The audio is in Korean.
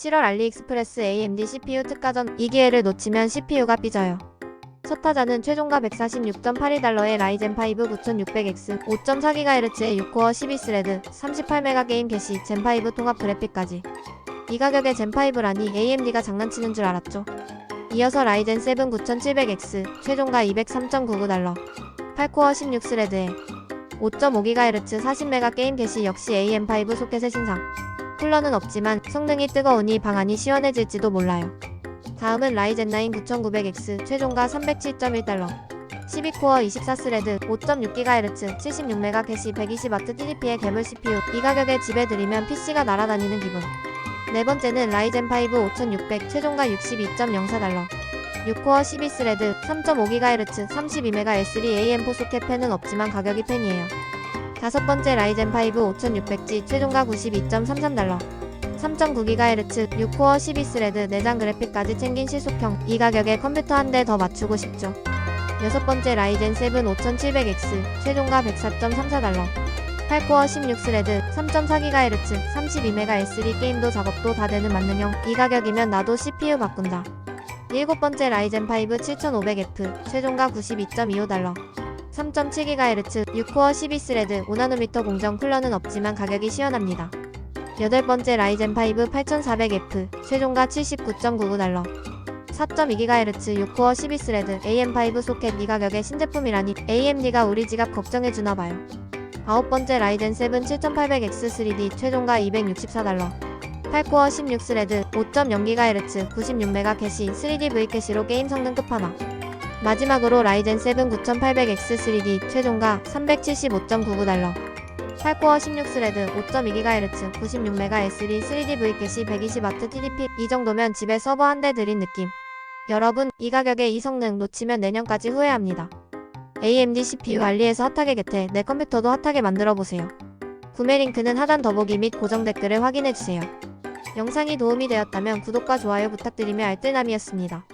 7월 알리익스프레스 AMD CPU 특가전 이 기회를 놓치면 CPU가 삐져요. 첫 타자는 최종가 146.82달러의 라이젠 5 9600X 5.4GHz의 6코어 12스레드 38메가 게임 캐시 젠5 통합 그래픽까지 이 가격에 젠5라니 AMD가 장난치는 줄 알았죠. 이어서 라이젠 7 9700X 최종가 203.99달러 8코어 16스레드에 5.5GHz 40메가 게임 캐시 역시 AM5 소켓의 신상 쿨러는 없지만 성능이 뜨거우니 방 안이 시원해질지도 몰라요. 다음은 라이젠 9 9900X 최종가 307.1달러. 12코어 24스레드 5.6GHz 76메가 캐시 120W TDP의 괴물 CPU 이 가격에 집에 들이면 PC가 날아다니는 기분. 네 번째는 라이젠 5 5600 최종가 62.04달러. 6코어 12스레드 3.5GHz 32메가 S3 AM4 소켓 펜은 없지만 가격이 펜이에요 다섯 번째 라이젠 5 5600G 최종가 92.33달러. 3.9GHz 6코어 12스레드 내장 그래픽까지 챙긴 실속형. 이 가격에 컴퓨터 한 대 더 맞추고 싶죠. 여섯 번째 라이젠 7 5700X 최종가 104.34달러. 8코어 16스레드 3.4GHz 32메가 S3 게임도 작업도 다 되는 만능형. 이 가격이면 나도 CPU 바꾼다. 일곱 번째 라이젠 5 7500F 최종가 92.25달러 3.7GHz 6코어 12스레드 5나노미터 공정 쿨러는 없지만 가격이 시원합니다. 여덟 번째 라이젠 5 8400F 최종가 79.99달러 4.2GHz 6코어 12스레드 AM5 소켓 이 가격의 신제품이라니 AMD가 우리 지갑 걱정해주나 봐요. 아홉 번째 라이젠 7 7800X 3D 최종가 264달러 8코어 16스레드 5.0GHz 96메가 캐시 3D V 캐시로 게임 성능 끝판왕 마지막으로 라이젠 7 9800X 3D 최종가 375.99달러. 8코어 16스레드 5.2GHz 96메가 S3 3D V 캐시 120W TDP 이 정도면 집에 서버 한 대 들인 느낌. 여러분 이 가격에 이 성능 놓치면 내년까지 후회합니다. AMD CPU 알리에서 핫하게 겟해 내 컴퓨터도 핫하게 만들어보세요. 구매 링크는 하단 더보기 및 고정 댓글을 확인해주세요. 영상이 도움이 되었다면 구독과 좋아요 부탁드리며 알뜰남이었습니다